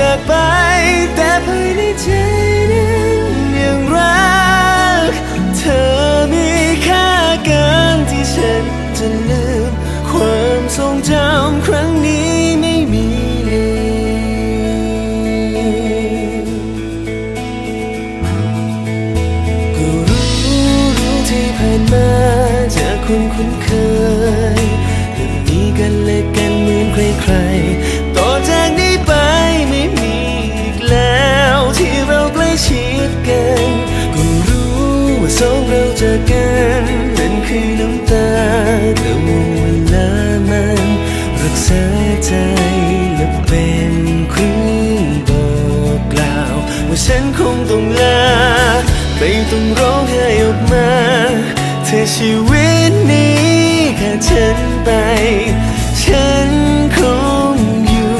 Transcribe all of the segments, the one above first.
จากไป แต่ภายในใจนั้นยังรัก เธอมีค่าเกินที่ฉันจะลืม ความทรงจำครั้งนี้ไม่มีก็รู้รู้ที่ผ่านมาจากคนคุ้นเคยยังมีกันและกันเหมือนใครๆ ว่าสองเราจากกันนั่นคือน้ำตาแต่ว่าเวลามันรักษาใจและเป็นเครื่องบอกกล่าว ว่าฉันคงต้องลาไม่ต้องร้องไห้ออกมา เธอชีวิตนี้ขาดฉันไป ฉันคงอยู่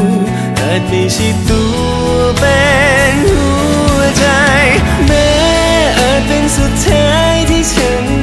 อาจไม่ใช่ตัวเป็น เป็นสุดท้ายที่ฉัน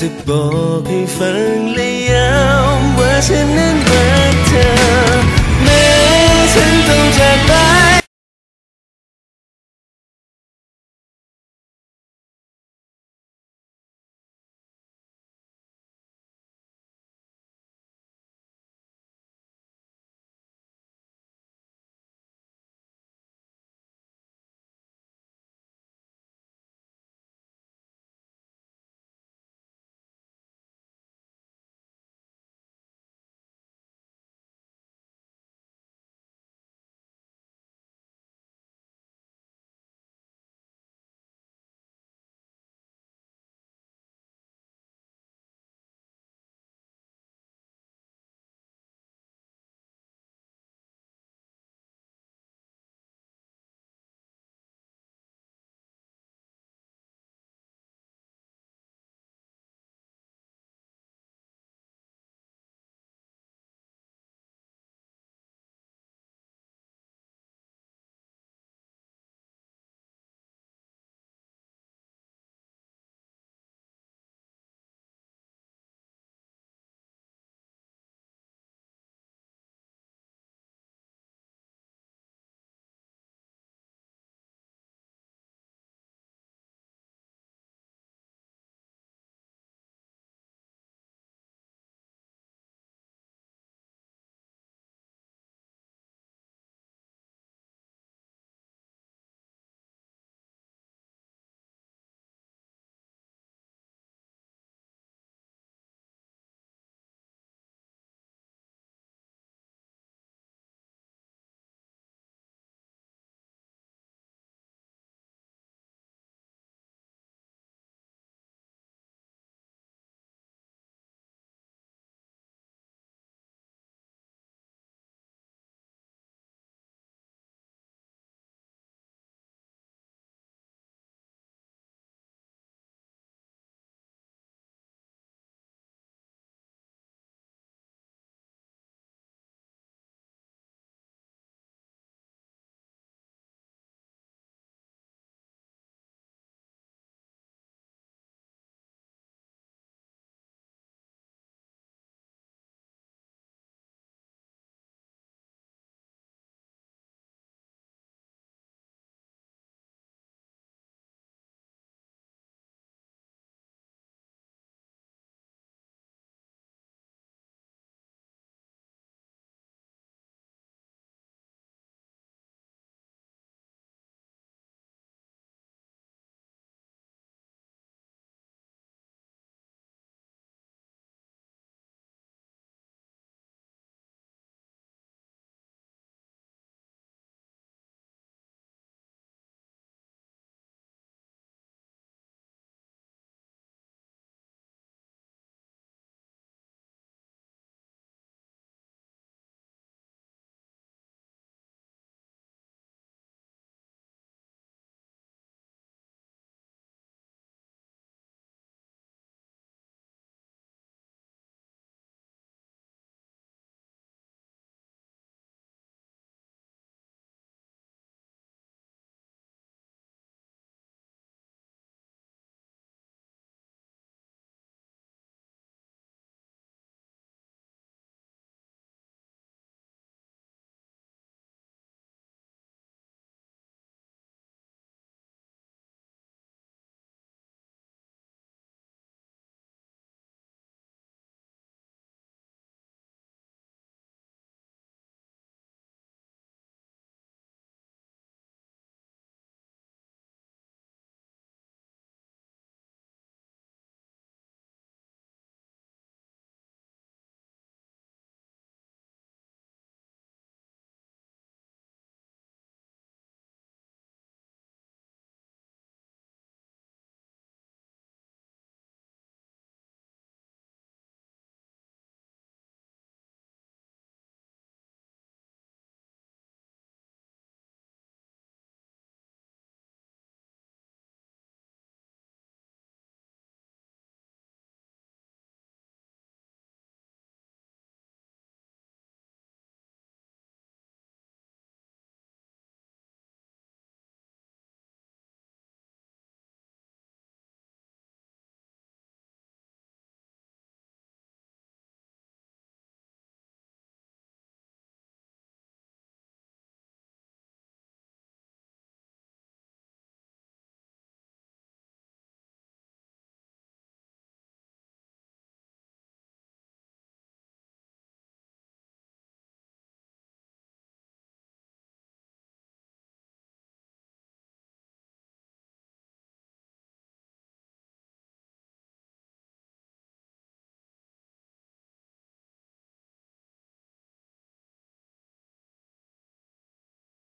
จะบอกให้ฟังและย้ำว่าฉันนั้น